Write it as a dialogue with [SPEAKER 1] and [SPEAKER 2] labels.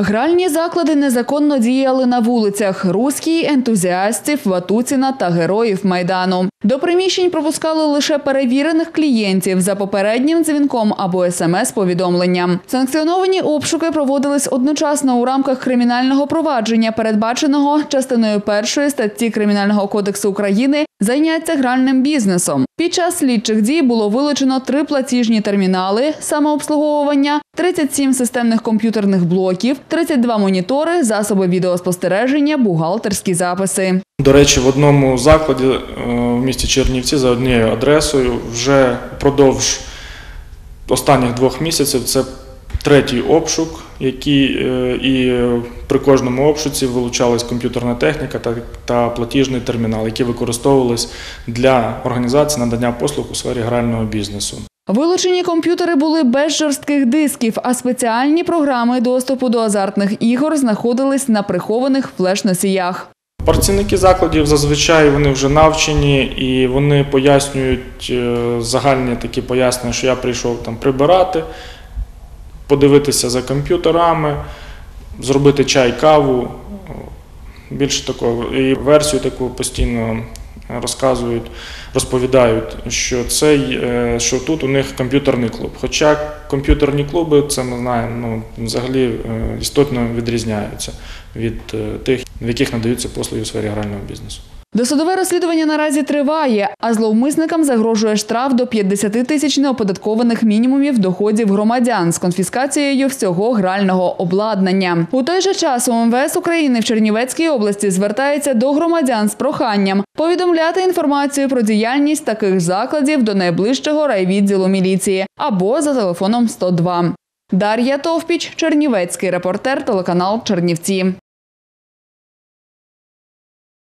[SPEAKER 1] Гральні заклади незаконно діяли на вулицях Руській, ентузіастів, Ватуціна та героїв Майдану. До приміщень пропускали лише перевірених клієнтів за попереднім дзвінком або смс-повідомленням. Санкціоновані обшуки проводились одночасно у рамках кримінального провадження, передбаченого частиною першої статті Кримінального кодексу України заняття гральним бізнесом. Під час слідчих дій було вилучено три платіжні термінали самообслуговування, 37 системних комп'ютерних блоків, 32 монітори, засоби відеоспостереження, бухгалтерські записи.
[SPEAKER 2] До речі, в одному закладі е, в місті Чернівці за однією адресою вже впродовж останніх двох місяців це третій обшук, який е, і при кожному обшуці вилучалась комп'ютерна техніка та, та платіжний термінал, які використовувались для організації надання послуг у сфері грального бізнесу.
[SPEAKER 1] Вилучені комп'ютери були без жорстких дисків, а спеціальні програми доступу до азартних ігор знаходились на прихованих флеш-носіях.
[SPEAKER 2] Працівники закладів зазвичай вони вже навчені і вони пояснюють е, загальні такі пояснення, що я прийшов там прибирати, подивитися за комп'ютерами, зробити чай, каву. Більше такого. І версію таку постійно розказують, розповідають, що цей, е, що тут у них комп'ютерний клуб. Хоча комп'ютерні клуби, це ми знаємо, ну, взагалі е, істотно відрізняються від е, тих, в яких надаються послуги у сфері грального бізнесу.
[SPEAKER 1] Досудове розслідування наразі триває, а зловмисникам загрожує штраф до 50 тисяч неоподаткованих мінімумів доходів громадян з конфіскацією всього грального обладнання. У той же час УМВС України в Чернівецькій області звертається до громадян з проханням повідомляти інформацію про діяльність таких закладів до найближчого райвідділу міліції або за телефоном 102. Дар'я Товпіч, Чернівецький репортер, телеканал Чернівці.